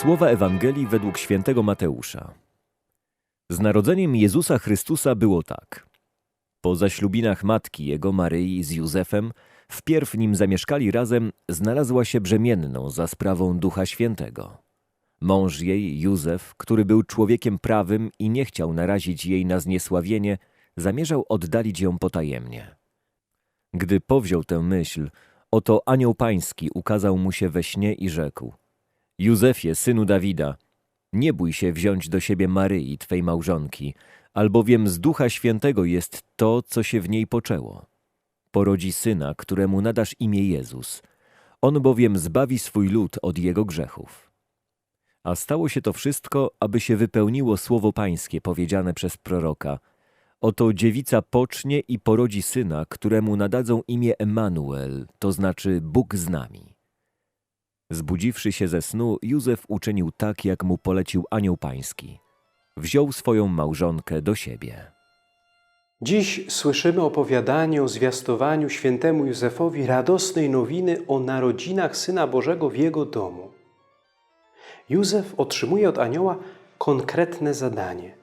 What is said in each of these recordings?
Słowa Ewangelii według świętego Mateusza. Z narodzeniem Jezusa Chrystusa było tak. Po zaślubinach matki jego Maryi z Józefem, wpierw nim zamieszkali razem, znalazła się brzemienną za sprawą Ducha Świętego. Mąż jej, Józef, który był człowiekiem prawym i nie chciał narazić jej na zniesławienie, zamierzał oddalić ją potajemnie. Gdy powziął tę myśl, oto anioł pański ukazał mu się we śnie i rzekł – Józefie, synu Dawida, nie bój się wziąć do siebie Maryi, twej małżonki, albowiem z Ducha Świętego jest to, co się w niej poczęło. Porodzi syna, któremu nadasz imię Jezus. On bowiem zbawi swój lud od jego grzechów. A stało się to wszystko, aby się wypełniło słowo pańskie powiedziane przez proroka. Oto dziewica pocznie i porodzi syna, któremu nadadzą imię Emanuel, to znaczy Bóg z nami. Zbudziwszy się ze snu, Józef uczynił tak, jak mu polecił anioł pański. Wziął swoją małżonkę do siebie. Dziś słyszymy opowiadanie o zwiastowaniu świętemu Józefowi radosnej nowiny o narodzinach Syna Bożego w jego domu. Józef otrzymuje od anioła konkretne zadanie.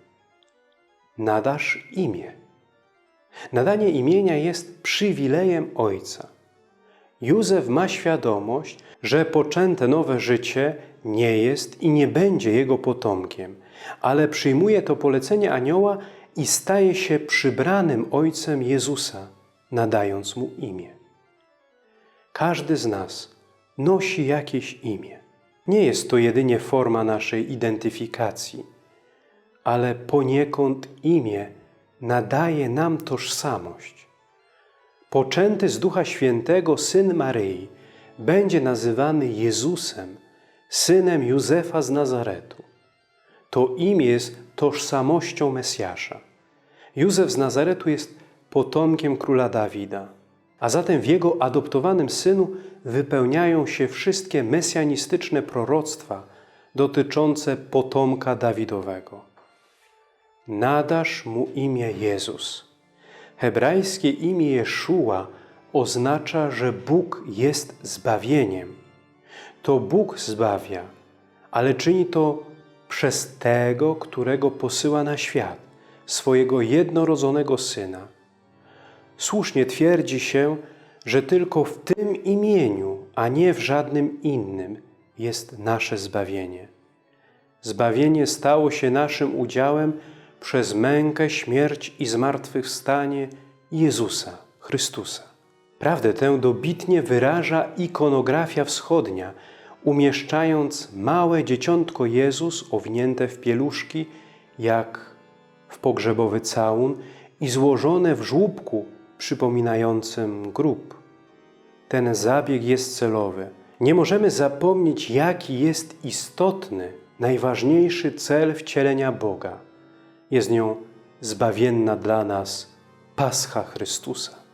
Nadasz imię. Nadanie imienia jest przywilejem ojca. Józef ma świadomość, że poczęte nowe życie nie jest i nie będzie jego potomkiem, ale przyjmuje to polecenie anioła i staje się przybranym ojcem Jezusa, nadając mu imię. Każdy z nas nosi jakieś imię. Nie jest to jedynie forma naszej identyfikacji, ale poniekąd imię nadaje nam tożsamość. Poczęty z Ducha Świętego Syn Maryi będzie nazywany Jezusem, synem Józefa z Nazaretu. To imię jest tożsamością Mesjasza. Józef z Nazaretu jest potomkiem króla Dawida, a zatem w jego adoptowanym synu wypełniają się wszystkie mesjanistyczne proroctwa dotyczące potomka Dawidowego. Nadasz mu imię Jezus. Hebrajskie imię Jeszua oznacza, że Bóg jest zbawieniem. To Bóg zbawia, ale czyni to przez tego, którego posyła na świat, swojego jednorodzonego Syna. Słusznie twierdzi się, że tylko w tym imieniu, a nie w żadnym innym jest nasze zbawienie. Zbawienie stało się naszym udziałem przez mękę, śmierć i zmartwychwstanie Jezusa, Chrystusa. Prawdę tę dobitnie wyraża ikonografia wschodnia, umieszczając małe dzieciątko Jezus owinięte w pieluszki, jak w pogrzebowy całun i złożone w żłóbku przypominającym grób. Ten zabieg jest celowy. Nie możemy zapomnieć, jaki jest istotny, najważniejszy cel wcielenia Boga. Jest nią zbawienna dla nas Pascha Chrystusa.